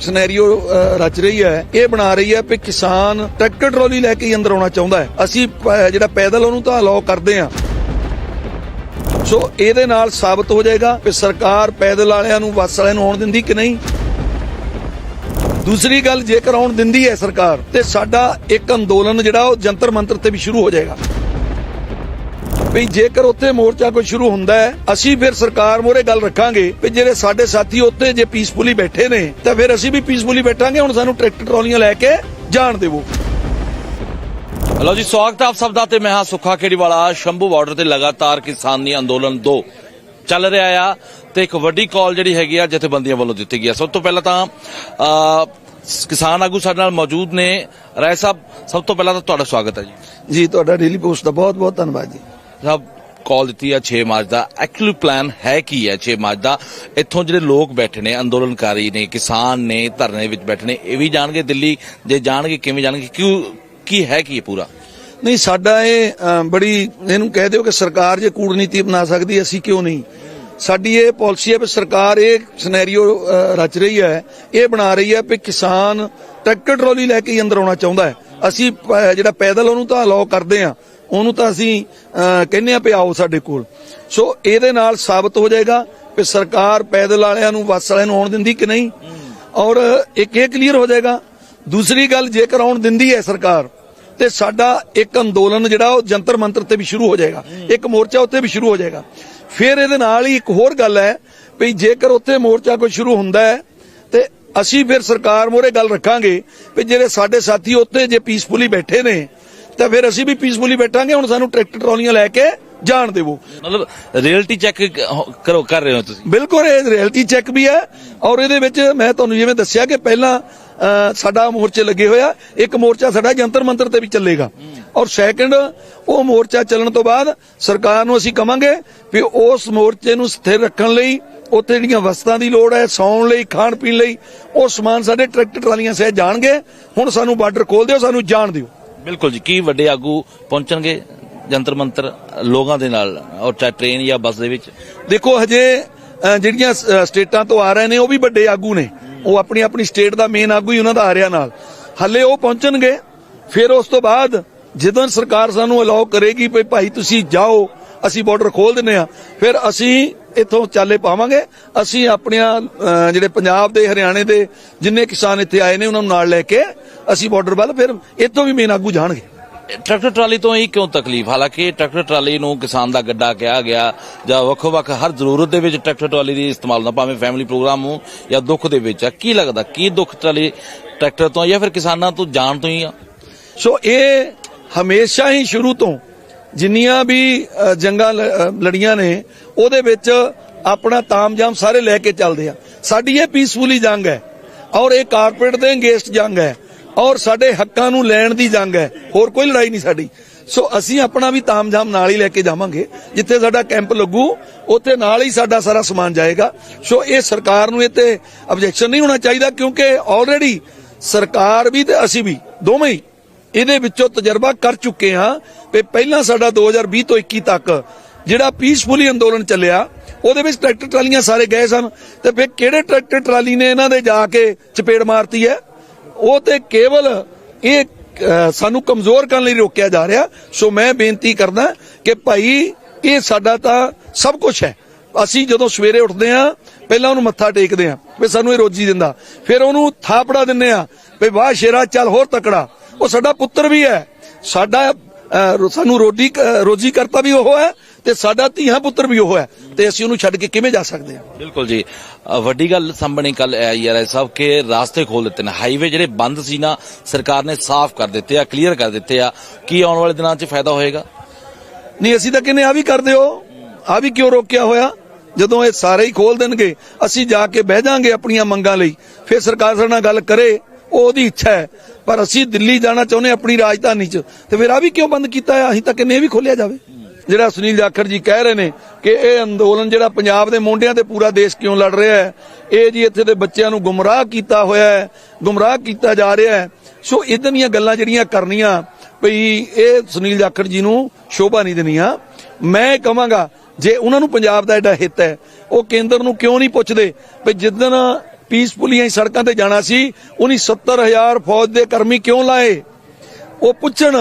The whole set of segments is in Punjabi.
ਸਿਨੈਰੀਓ ਰਚ ਰਹੀ ਹੈ। ਇਹ ਬਣਾ ਰਹੀ ਹੈ ਕਿ ਕਿਸਾਨ ਟਰੈਕਟਰ ਟਰਾਲੀ ਲੈ ਕੇ ਹੀ ਅੰਦਰ ਆਉਣਾ ਚਾਹੁੰਦਾ ਹੈ। ਅਸੀਂ ਜਿਹੜਾ ਪੈਦਲ ਉਹਨੂੰ ਤਾਂ ਅਲਾਉ ਕਰਦੇ ਹਾਂ। ਸੋ ਇਹਦੇ ਨਾਲ ਸਾਬਤ ਹੋ ਜਾਏਗਾ ਕਿ ਸਰਕਾਰ ਪੈਦਲ ਵਾਲਿਆਂ ਨੂੰ, ਬੱਸ ਵਾਲਿਆਂ ਨੂੰ ਆਉਣ ਦਿੰਦੀ ਕਿ ਨਹੀਂ? ਦੂਸਰੀ ਗੱਲ, ਜੇਕਰ ਆਉਣ ਦਿੰਦੀ ਹੈ ਸਰਕਾਰ, ਤੇ ਸਾਡਾ ਇੱਕ ਅੰਦੋਲਨ ਜਿਹੜਾ ਉਹ ਜੰਤਰ ਮੰਤਰ ਤੇ ਵੀ ਸ਼ੁਰੂ ਹੋ ਜਾਏਗਾ। ਵੀ ਜੇਕਰ ਉੱਥੇ ਮੋਰਚਾ ਕੋਈ ਸ਼ੁਰੂ ਹੁੰਦਾ ਹੈ ਅਸੀਂ ਫਿਰ ਸਰਕਾਰ ਮੋਰੇ ਗੱਲ ਰੱਖਾਂਗੇ ਵੀ ਜਿਹੜੇ ਸਾਡੇ ਸਾਥੀ ਉੱਥੇ ਜੇ ਪੀਸਫੁਲੀ ਬੈਠੇ ਨੇ ਤਾਂ ਫਿਰ ਅਸੀਂ ਵੀ ਪੀਸਫੁਲੀ ਬੈਠਾਂਗੇ ਹੁਣ ਸਾਨੂੰ ਟਰੈਕਟਰ ਟਰਾਲੀਆਂ ਲੈ ਕੇ ਜਾਣ ਦੇਵੋ। ਲਓ ਜੀ ਸਵਾਗਤ ਹੈ ਆਪ ਸਭ ਦਾ ਤੇ ਮੈਂ ਹਾਂ ਸੁੱਖਾ ਖੇੜੀਵਾਲਾ। ਸ਼ੰਭੂ ਬਾਰਡਰ ਤੇ ਲਗਾਤਾਰ ਕਿਸਾਨੀ ਅੰਦੋਲਨ 2 ਚੱਲ ਰਿਹਾ ਆ ਤੇ ਇੱਕ ਵੱਡੀ ਕਾਲ ਜਿਹੜੀ ਹੈਗੀ ਆ ਜਥੇਬੰਦੀਆਂ ਵੱਲੋਂ ਦਿੱਤੀ ਗਈ ਆ। ਸਭ ਤੋਂ ਪਹਿਲਾਂ ਤਾਂ ਕਿਸਾਨ ਆਗੂ ਸਾਡੇ ਨਾਲ ਮੌਜੂਦ ਨੇ। ਰਾਏ ਸਾਹਿਬ ਸਭ ਤੋਂ ਪਹਿਲਾਂ ਤਾਂ ਤੁਹਾਡਾ ਸਵਾਗਤ ਹੈ ਜੀ। ਜੀ ਤੁਹਾਡਾ ਡੇਲੀ ਪੋਸਟ ਦਾ ਬਹੁਤ ਬਹੁਤ ਧੰਨਵਾਦ ਜੀ। ਸਾਹਿਬ ਕਾਲ ਦਿੱਤੀ ਆ 6 ਮਾਰਚ ਦਾ। ਐਕਚੁਅਲੀ ਪਲਾਨ ਹੈ ਕੀ ਹੈ 6 ਮਾਰਚ ਦਾ? ਇੱਥੋਂ ਜਿਹੜੇ ਲੋਕ ਬੈਠੇ ਨੇ, ਅੰਦੋਲਨਕਾਰੀ ਨੇ, ਕਿਸਾਨ ਨੇ, ਧਰਨੇ ਵਿੱਚ ਬੈਠੇ ਨੇ, ਇਹ ਵੀ ਜਾਣਗੇ ਦਿੱਲੀ। ਜੇ ਜਾਣਗੇ, ਕਿਵੇਂ ਜਾਣਗੇ? ਕਿਉਂ, ਕੀ ਹੈ ਕੀ ਪੂਰਾ? ਨਹੀਂ, ਸਾਡਾ ਇਹ ਬੜੀ ਇਹਨੂੰ ਕਹਿ ਦਿਓ ਕਿ ਸਰਕਾਰ ਜੇ ਕੂੜਨੀਤੀ ਬਣਾ ਸਕਦੀ ਅਸੀਂ ਕਿਉਂ ਨਹੀਂ? ਸਾਡੀ ਇਹ ਪਾਲਿਸੀ ਹੈ ਵੀ ਸਰਕਾਰ ਇਹ ਸਿਨੈਰੀਓ ਰਚ ਰਹੀ ਹੈ, ਇਹ ਬਣਾ ਰਹੀ ਹੈ ਕਿ ਕਿਸਾਨ ਟਰੈਕਟਰ ਟਰਾਲੀ ਲੈ ਕੇ ਹੀ ਅੰਦਰ ਆਉਣਾ ਚਾਹੁੰਦਾ ਹੈ। ਅਸੀਂ ਜਿਹੜਾ ਪੈਦਲ ਉਹਨੂੰ ਤਾਂ ਅਲਾਉ ਕਰਦੇ ਆ ਉਹਨੂੰ ਤਾਂ ਅਸੀਂ ਕਹਿੰਦੇ ਆ ਵੀ ਆਓ ਸਾਡੇ ਕੋਲ। ਸੋ ਇਹਦੇ ਨਾਲ ਸਾਬਤ ਹੋ ਜਾਏਗਾ ਕਿ ਸਰਕਾਰ ਪੈਦਲ ਵਾਲਿਆਂ ਨੂੰ, ਬੱਸ ਵਾਲਿਆਂ ਨੂੰ ਆਉਣ ਦਿੰਦੀ ਕਿ ਨਹੀਂ। ਔਰ ਇੱਕ ਇਹ ਕਲੀਅਰ ਹੋ ਜਾਏਗਾ, ਦੂਸਰੀ ਗੱਲ ਜੇਕਰ ਆਉਣ ਦਿੰਦੀ ਹੈ ਸਰਕਾਰ, ਤੇ ਸਾਡਾ ਇੱਕ ਅੰਦੋਲਨ ਜਿਹੜਾ ਉਹ ਜੰਤਰ ਮੰਤਰ ਤੇ ਵੀ ਸ਼ੁਰੂ ਹੋ ਜਾਏਗਾ। ਇੱਕ ਮੋਰਚਾ ਉੱਤੇ ਵੀ ਸ਼ੁਰੂ ਹੋ ਜਾਏਗਾ। ਫਿਰ ਇਹਦੇ ਨਾਲ ਹੀ ਇੱਕ ਹੋਰ ਗੱਲ ਹੈ ਵੀ ਜੇਕਰ ਉੱਥੇ ਮੋਰਚਾ ਕੋਈ ਸ਼ੁਰੂ ਹੁੰਦਾ ਹੈ, ਤੇ ਅਸੀਂ ਫਿਰ ਸਰਕਾਰ ਮੋਰੇ ਗੱਲ ਰੱਖਾਂਗੇ ਵੀ ਜਿਹੜੇ ਸਾਡੇ ਸਾਥੀ ਉੱਥੇ ਜੇ ਪੀਸਫੁਲੀ ਬੈਠੇ ਨੇ ਤਾਂ ਫਿਰ ਅਸੀਂ ਵੀ ਪੀਸਫੁਲੀ ਬੈਠਾਂਗੇ ਹੁਣ ਸਾਨੂੰ ਟਰੈਕਟਰ ਟਰਾਲੀਆਂ ਲੈ ਕੇ ਜਾਣ ਦੇਵੋ। ਮਤਲਬ ਰਿਐਲਿਟੀ ਚੈੱਕ ਕਰੋ ਕਰ ਰਹੇ ਹੋ ਤੁਸੀਂ? ਬਿਲਕੁਲ ਇਹ ਰਿਐਲਿਟੀ ਚੈੱਕ ਵੀ ਹੈ। ਔਰ ਇਹਦੇ ਵਿੱਚ ਮੈਂ ਤੁਹਾਨੂੰ ਜਿਵੇਂ ਦੱਸਿਆ ਕਿ ਪਹਿਲਾਂ ਸਾਡਾ ਮੋਰਚੇ ਲੱਗੇ ਹੋਇਆ ਇੱਕ ਮੋਰਚਾ ਸਾਡਾ ਜੰਤਰ ਮੰਤਰ ਤੇ ਵੀ ਚੱਲੇਗਾ। ਔਰ ਸੈਕੰਡ ਉਹ ਮੋਰਚਾ ਚੱਲਣ ਤੋਂ ਬਾਅਦ ਸਰਕਾਰ ਨੂੰ ਅਸੀਂ ਕਵਾਂਗੇ ਵੀ ਉਸ ਮੋਰਚੇ ਨੂੰ ਸਥਿਰ ਰੱਖਣ ਲਈ ਉੱਥੇ ਜਿਹੜੀਆਂ ਵਸਤਾਂ ਦੀ ਲੋੜ ਹੈ ਸੌਣ ਲਈ ਖਾਣ ਪੀਣ ਲਈ ਉਹ ਸਮਾਨ ਸਾਡੇ ਟਰੈਕਟਰ ਟਰਾਲੀਆਂ ਸਹਿ ਜਾਣਗੇ। ਹੁਣ ਸਾਨੂੰ ਬਾਰਡਰ ਖੋਲ ਦਿਓ ਸਾਨੂੰ ਜਾਣ ਦਿਓ। ਬਿਲਕੁਲ ਜੀ, ਕੀ ਵੱਡੇ ਆਗੂ ਪਹੁੰਚਣਗੇ ਜੰਤਰ ਮੰਤਰ ਲੋਕਾਂ ਦੇ ਨਾਲ, ਔਰ ਚਾਹੇ ਟ੍ਰੇਨ ਜਾਂ ਬੱਸ ਦੇ ਵਿੱਚ? ਦੇਖੋ, ਹਜੇ ਜਿਹੜੀਆਂ ਸਟੇਟਾਂ ਤੋਂ ਆ ਰਹੇ ਨੇ, ਉਹ ਵੀ ਵੱਡੇ ਆਗੂ ਨੇ। ਉਹ ਆਪਣੀ ਆਪਣੀ ਸਟੇਟ ਦਾ ਮੇਨ ਆਗੂ ਹੀ ਉਹਨਾਂ ਦਾ ਆ ਰਿਹਾ ਨਾਲ। ਹੱਲੇ ਉਹ ਪਹੁੰਚਣਗੇ, ਫਿਰ ਉਸ ਤੋਂ ਬਾਅਦ ਜਦੋਂ ਸਰਕਾਰ ਸਾਨੂੰ ਅਲਾਉ ਕਰੇਗੀ ਵੀ ਭਾਈ ਤੁਸੀਂ ਜਾਓ ਅਸੀਂ ਬਾਰਡਰ ਖੋਲ ਦਿੰਨੇ ਆ ਫਿਰ ਅਸੀਂ ਇੱਥੋਂ ਚਾਲੇ ਪਾਵਾਂਗੇ। ਅਸੀਂ ਆਪਣੀਆਂ ਜਿਹੜੇ ਪੰਜਾਬ ਦੇ ਹਰਿਆਣੇ ਦੇ ਜਿੰਨੇ ਕਿਸਾਨ ਇੱਥੇ ਆਏ ਨੇ ਉਹਨਾਂ ਨੂੰ ਨਾਲ ਲੈ ਕੇ ਅਸੀਂ ਬਾਰਡਰ ਵੱਲ ਫਿਰ ਇੱਥੋਂ ਵੀ ਮੇਨ ਆਗੂ ਜਾਣਗੇ। ਟਰੈਕਟਰ ਟਰਾਲੀ ਤੋਂ ਹੀ ਕਿਉਂ ਤਕਲੀਫ? ਹਾਲਾਂਕਿ ਟਰੈਕਟਰ ਟਰਾਲੀ ਨੂੰ ਕਿਸਾਨ ਦਾ ਗੱਡਾ ਕਿਹਾ ਗਿਆ ਜਾਂ ਵੱਖੋ-ਵੱਖ ਹਰ ਜ਼ਰੂਰਤ ਦੇ ਵਿੱਚ ਟਰੈਕਟਰ ਟਰਾਲੀ ਦੀ ਇਸਤੇਮਾਲ ਹੁੰਦਾ ਭਾਵੇਂ ਫੈਮਿਲੀ ਪ੍ਰੋਗਰਾਮ ਹੋ ਜਾਂ ਦੁੱਖ ਦੇ ਵਿੱਚ ਆ। ਕੀ ਲੱਗਦਾ? ਕੀ ਦੁੱਖ ਟਰਾਲੀ ਟਰੈਕਟਰ ਤੋਂ ਜਾਂ ਫਿਰ ਕਿਸਾਨਾਂ ਤੋਂ ਜਾਣ ਤੋਂ ਹੀ ਆ? ਸੋ ਇਹ ਹਮੇਸ਼ਾ ਹੀ ਸ਼ੁਰੂ ਤੋਂ ਜਿੰਨੀਆਂ ਵੀ ਜੰਗਾਂ ਲੜੀਆਂ ਨੇ, ਉਹਦੇ ਵਿੱਚ ਆਪਣਾ ਤਾਮਜਾਮ ਸਾਰੇ ਲੈ ਕੇ ਚੱਲਦੇ ਆ। ਸਾਡੀ ਇਹ ਪੀਸਫੁਲੀ ਜੰਗ ਹੈ। ਔਰ ਇਹ ਕਾਰਪੋਰੇਟ ਦੇ ਅੰਗੇਸਟ ਜੰਗ ਹੈ। ਔਰ ਸਾਡੇ ਹੱਕਾਂ ਨੂੰ ਲੈਣ ਦੀ ਜੰਗ ਹੈ। ਹੋਰ ਕੋਈ ਲੜਾਈ ਨਹੀਂ ਸਾਡੀ। ਸੋ ਅਸੀਂ ਆਪਣਾ ਵੀ ਤਾਮਜਾਮ ਨਾਲ ਹੀ ਲੈ ਕੇ ਜਾਵਾਂਗੇ। ਜਿੱਥੇ ਸਾਡਾ ਕੈਂਪ ਲੱਗੂ, ਉੱਥੇ ਨਾਲ ਹੀ ਸਾਡਾ ਸਾਰਾ ਸਮਾਨ ਜਾਏਗਾ। ਸੋ ਇਹ ਸਰਕਾਰ ਨੂੰ ਇਹ ਤੇ ਆਬਜੈਕਸ਼ਨ ਨਹੀਂ ਹੋਣਾ ਚਾਹੀਦਾ ਕਿਉਂਕਿ ਆਲਰੇਡੀ ਸਰਕਾਰ ਵੀ ਤੇ ਅਸੀਂ ਵੀ, ਦੋਵੇਂ ਹੀ ਇਹਦੇ ਵਿੱਚੋਂ ਤਜਰਬਾ ਕਰ ਚੁੱਕੇ ਹਾਂ ਵੀ ਪਹਿਲਾਂ ਸਾਡਾ 2020 ਤੋਂ 21 ਤੱਕ ਜਿਹੜਾ ਪੀਸਫੁਲੀ ਅੰਦੋਲਨ ਚੱਲਿਆ, ਉਹਦੇ ਵਿੱਚ ਟਰੈਕਟਰ ਟਰਾਲੀਆਂ ਸਾਰੇ ਗਏ ਸਨ ਤੇ ਫਿਰ ਕਿਹੜੇ ਟਰੈਕਟਰ ਟਰਾਲੀ ਨੇ ਇਹਨਾਂ ਦੇ ਜਾ ਕੇ ਚਪੇੜ ਮਾਰਤੀ ਹੈ? ਉਹ ਤੇ ਕੇਵਲ ਇਹ ਸਾਨੂੰ ਕਮਜ਼ੋਰ ਕਰਨ ਲਈ ਰੋਕਿਆ ਜਾ ਰਿਹਾ। ਸੋ ਮੈਂ ਬੇਨਤੀ ਕਰਦਾ ਕਿ ਭਾਈ, ਇਹ ਸਾਡਾ ਤਾਂ ਸਭ ਕੁਝ ਹੈ। ਅਸੀਂ ਜਦੋਂ ਸਵੇਰੇ ਉੱਠਦੇ ਆ ਪਹਿਲਾਂ ਉਹਨੂੰ ਮੱਥਾ ਟੇਕਦੇ ਆ ਵੀ ਸਾਨੂੰ ਇਹ ਰੋਜੀ ਦਿੰਦਾ। ਫਿਰ ਉਹਨੂੰ ਥਾਪੜਾ ਦਿੰਨੇ ਆ ਵੀ ਵਾਹ ਸ਼ੇਰਾ ਚੱਲ ਹੋਰ ਤਕੜਾ। ਉਹ ਸਾਡਾ ਪੁੱਤਰ ਵੀ ਹੈ। ਸਾਡਾ ਸਾਨੂੰ ਰੋਟੀ ਰੋਜੀ ਕਰਤਾ ਵੀ ਉਹ ਹੈ ਤੇ ਸਾਡਾ ਧੀਆ ਪੁੱਤਰ ਵੀ ਉਹ ਹੈ ਤੇ ਅਸੀਂ ਉਹਨੂੰ ਛੱਡ ਕੇ ਕਿਵੇਂ ਜਾ ਸਕਦੇ ਹਾਂ? ਬਿਲਕੁਲ ਜੀ। ਵੱਡੀ ਗੱਲ ਸਾਹਮਣੇ ਕੱਲ ਆਈ ਹੈ ਸਾਹਿਬ ਕਿ ਰਾਸਤੇ ਖੋਲ ਦਿੱਤੇ ਨੇ। ਹਾਈਵੇ ਜਿਹੜੇ ਬੰਦ ਸੀ ਨਾ ਸਰਕਾਰ ਨੇ ਸਾਫ਼ ਕਰ ਦਿੱਤੇ ਆ ਕਲੀਅਰ ਕਰ ਦਿੱਤੇ ਆ। ਕੀ ਆਉਣ ਵਾਲੇ ਦਿਨਾਂ 'ਚ ਫਾਇਦਾ ਹੋਏਗਾ? ਨਹੀਂ ਅਸੀਂ ਤਾਂ ਕਹਿੰਦੇ ਆ ਵੀ ਕਰ ਦਿਓ ਆ ਵੀ ਕਿਉਂ ਰੋਕਿਆ ਹੋਇਆ? ਜਦੋਂ ਇਹ ਸਾਰੇ ਹੀ ਖੋਲ ਦੇਣਗੇ ਅਸੀਂ ਜਾ ਕੇ ਬਹਿ ਜਾਾਂਗੇ ਆਪਣੀਆਂ ਮੰਗਾਂ ਲਈ। ਫਿਰ ਸਰਕਾਰ ਸਾਡੇ ਨਾਲ ਗੱਲ ਕਰੇ। ਉਹਦੀ ਇੱਛਾ ਹੈ। ਪਰ ਅਸੀਂ ਦਿੱਲੀ ਜਾਣਾ ਚਾਹੁੰਦੇ ਹਾਂ ਆਪਣੀ ਰਾਜਧਾਨੀ 'ਚ। ਤੇ ਫਿਰ ਆ ਵੀ ਕਿਉਂ ਬੰਦ ਕੀਤਾ ਹੈ? ਅਸੀਂ ਤਾਂ ਕਹਿੰਦੇ ਵੀ ਖੋਲਿਆ ਜਾਵੇ। ਜਿਹੜਾ ਸੁਨੀਲ ਜਾਖੜ ਜੀ ਕਹਿ ਰਹੇ ਨੇ ਕਿ ਇਹ ਅੰਦੋਲਨ ਜਿਹੜਾ ਪੰਜਾਬ ਦੇ ਮੋਢਿਆਂ ਤੇ ਪੂਰਾ ਦੇਸ਼ ਕਿਉਂ ਲੜ ਰਿਹਾ ਹੈ, ਇਹ ਜੀ ਇੱਥੇ ਦੇ ਬੱਚਿਆਂ ਨੂੰ ਗੁੰਮਰਾਹ ਕੀਤਾ ਹੋਇਆ ਹੈ, ਗੁੰਮਰਾਹ ਕੀਤਾ ਜਾ ਰਿਹਾ ਹੈ। ਸੋ ਇਦਾਂ ਦੀਆਂ ਗੱਲਾਂ ਜਿਹੜੀਆਂ ਕਰਨੀਆਂ, ਭਈ ਇਹ ਸੁਨੀਲ ਜਾਖੜ ਜੀ ਨੂੰ ਸ਼ੋਭਾ ਨਹੀਂ ਦੇਣੀਆਂ। ਮੈਂ ਕਹਾਂਗਾ, ਜੇ ਉਹਨਾਂ ਨੂੰ ਪੰਜਾਬ ਦਾ ਐਡਾ ਹਿੱਤ ਹੈ, ਉਹ ਕੇਂਦਰ ਨੂੰ ਕਿਉਂ ਨਹੀਂ ਪੁੱਛਦੇ? ਵੀ ਜਿੱਦਣ ਪੀਸਫੁਲੀ ਹੀ ਸੜਕਾਂ ਤੇ ਜਾਣਾ ਸੀ ਉਹਨੀ 70000 ਫੌਜ ਦੇ ਕਰਮੀ ਕਿਉਂ ਲਾਏ? ਉਹ ਪੁੱਛਣ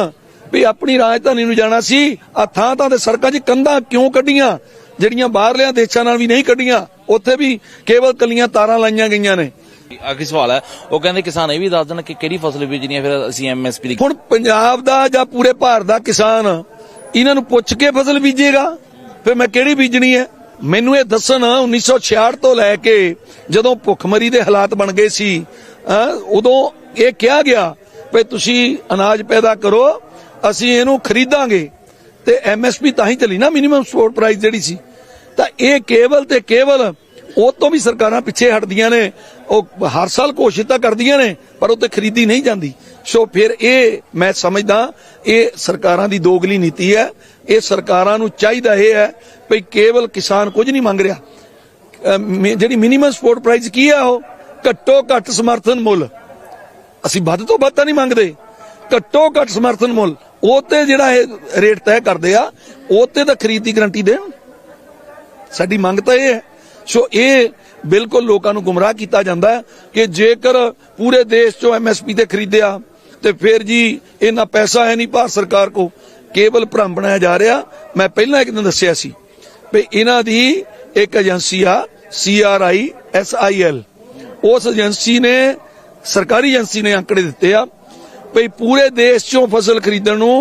ਵੀ ਆਪਣੀ ਰਾਜਧਾਨੀ ਨੂੰ ਜਾਣਾ ਸੀ ਆ ਥਾਂ ਥਾਂ ਤੇ ਸੜਕਾਂ 'ਚ ਕੰਧਾਂ ਕਿਉਂ ਕੱਢੀਆਂ? ਜਿਹੜੀਆਂ ਬਾਹਰਲਿਆਂ ਦੇਸ਼ਾਂ ਨਾਲ ਵੀ ਨਹੀਂ ਕੱਢੀਆਂ ਉੱਥੇ ਵੀ ਕੇਵਲ ਕੱਲੀਆਂ ਤਾਰਾਂ ਲਾਈਆਂ ਗਈਆਂ ਨੇ। ਆਖਰੀ ਸਵਾਲ ਹੈ। ਉਹ ਕਹਿੰਦੇ ਕਿਸਾਨ ਇਹ ਵੀ ਦੱਸ ਦੇਣ ਕਿ ਕਿਹੜੀ ਫਸਲ ਬੀਜਣੀ ਹੈ ਫਿਰ ਅਸੀਂ ਐਮਐਸਪੀ ਦੀ ਹੁਣ ਪੰਜਾਬ ਦਾ ਜਾਂ ਪੂਰੇ ਭਾਰਤ ਦਾ ਕਿਸਾਨ ਇਹਨਾਂ ਨੂੰ ਪੁੱਛ ਕੇ ਫਸਲ ਬੀਜੇਗਾ ਫਿਰ ਮੈਂ ਕਿਹੜੀ ਬੀਜਣੀ ਹੈ? ਮੈਨੂੰ ਇਹ ਦੱਸਣ 1966 ਤੋਂ ਲੈ ਕੇ ਜਦੋਂ ਭੁੱਖਮਰੀ ਦੇ ਹਾਲਾਤ ਬਣ ਗਏ ਸੀ ਉਦੋਂ ਇਹ ਕਿਹਾ ਗਿਆ ਵੀ ਤੁਸੀਂ ਅਨਾਜ ਪੈਦਾ ਕਰੋ, ਅਸੀਂ ਇਹਨੂੰ ਖਰੀਦਾਂਗੇ। ਤੇ ਐਮਐਸਪੀ ਤਾਂ ਹੀ ਚੱਲੀ ਨਾ ਮਿਨੀਮਮ ਸਪੋਰਟ ਪ੍ਰਾਈਸ ਜਿਹੜੀ ਸੀ। ਤਾਂ ਇਹ ਕੇਵਲ ਤੇ ਕੇਵਲ ਉਹ ਤੋਂ ਵੀ ਸਰਕਾਰਾਂ ਪਿੱਛੇ ਹਟਦੀਆਂ ਨੇ, ਉਹ ਹਰ ਸਾਲ ਘੋਸ਼ਿਤ ਤਾਂ ਕਰਦੀਆਂ ਨੇ, ਪਰ ਉਹ ਤੇ ਖਰੀਦੀ ਨਹੀਂ ਜਾਂਦੀ। ਸੋ ਫਿਰ ਇਹ ਮੈਂ ਸਮਝਦਾ, ਇਹ ਸਰਕਾਰਾਂ ਦੀ ਦੋਗਲੀ ਨੀਤੀ ਹੈ ਇਹ ਸਰਕਾਰਾਂ ਨੂੰ ਚਾਹੀਦਾ ਇਹ ਹੈ ਵੀ ਕੇਵਲ ਕਿਸਾਨ ਕੁਝ ਨਹੀਂ ਮੰਗ ਰਿਹਾ। ਜਿਹੜੀ ਮਿਨੀਮਮ ਸਪੋਰਟ ਪ੍ਰਾਈਸ ਕੀ ਹੈ ਉਹ? ਘੱਟੋ ਘੱਟ ਸਮਰਥਨ ਮੁੱਲ। ਅਸੀਂ ਵੱਧ ਤੋਂ ਵੱਧ ਤਾਂ ਨਹੀਂ ਮੰਗਦੇ। ਘੱਟੋ ਘੱਟ ਸਮਰਥਨ ਮੁੱਲ। ਉਹ ਤੇ ਜਿਹੜਾ ਇਹ ਰੇਟ ਤੈਅ ਕਰਦੇ ਆ, ਉਹ ਤੇ ਤਾਂ ਖਰੀਦ ਦੀ ਗਰੰਟੀ ਦੇਣ। ਸਾਡੀ ਮੰਗ ਤਾਂ ਇਹ ਹੈ। ਸੋ ਇਹ ਬਿਲਕੁਲ ਲੋਕਾਂ ਨੂੰ ਗੁੰਮਰਾਹ ਕੀਤਾ ਜਾਂਦਾ ਕਿ ਜੇਕਰ ਪੂਰੇ ਦੇਸ਼ ਚੋਂ ਐਮਐਸਪੀ ਤੇ ਖਰੀਦਿਆ ਤੇ ਫਿਰ ਜੀ ਇਹਨਾਂ ਪੈਸਾ ਹੈ ਨਹੀਂ ਭਾਰਤ ਸਰਕਾਰ ਕੋ ਕੇਵਲ ਭ੍ਰਮ ਬਣਾਇਆ ਜਾ ਰਿਹਾ, ਮੈਂ ਪਹਿਲਾਂ ਇੱਕ ਦਿਨ ਦੱਸਿਆ ਸੀ ਵੀ ਇਹਨਾਂ ਦੀ ਇੱਕ ਏਜੰਸੀ ਆ ਸੀਆਰਆਈ ਐਸਆਈਐਲ ਉਸ ਏਜੰਸੀ ਨੇ, ਸਰਕਾਰੀ ਏਜੰਸੀ ਨੇ ਅੰਕੜੇ ਦਿੱਤੇ ਆ ਵੀ ਪੂਰੇ ਦੇਸ਼ ਚੋਂ ਫਸਲ ਖਰੀਦਣ ਨੂੰ